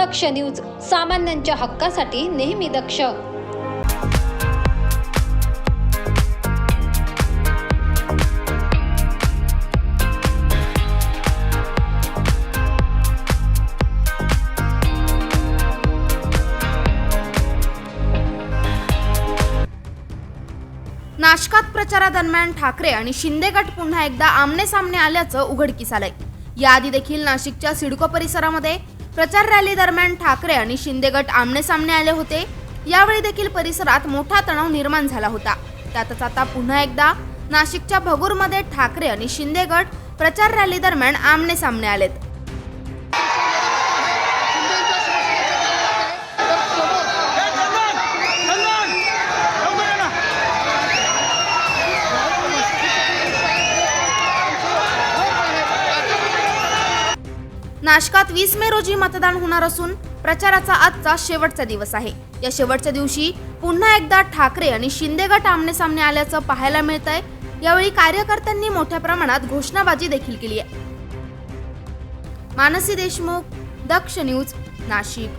दक्ष news सामान्यांच्या हक्कासाठी नेहमी दक्ष. नाशकात प्रचारादरम्यान ठाकरे आणि शिंदे गट पुन्हा एकदा आमने सामने आल्याचं उघडकीस आलंय. याआधी देखील नाशिकच्या सिडको परिसरामध्ये प्रचार रॅली दरम्यान ठाकरे आणि शिंदे गट आमने सामने आले होते. यावेळी देखील परिसरात मोठा तणाव निर्माण झाला होता. त्यातच आता पुन्हा एकदा नाशिकच्या भगूरमध्ये ठाकरे आणि शिंदे गट प्रचार रॅली दरम्यान आमने सामने आलेत. नाशकात वीस मे रोजी मतदान होणार असून प्रचाराचा आजचा शेवटचा दिवस आहे. या शेवटच्या दिवशी पुन्हा एकदा ठाकरे आणि शिंदे गट आमने सामने आल्याचं पाहायला मिळतंय. यावेळी कार्यकर्त्यांनी मोठ्या प्रमाणात घोषणाबाजी देखील केली आहे. मानसी देशमुख दक्ष न्यूज नाशिक.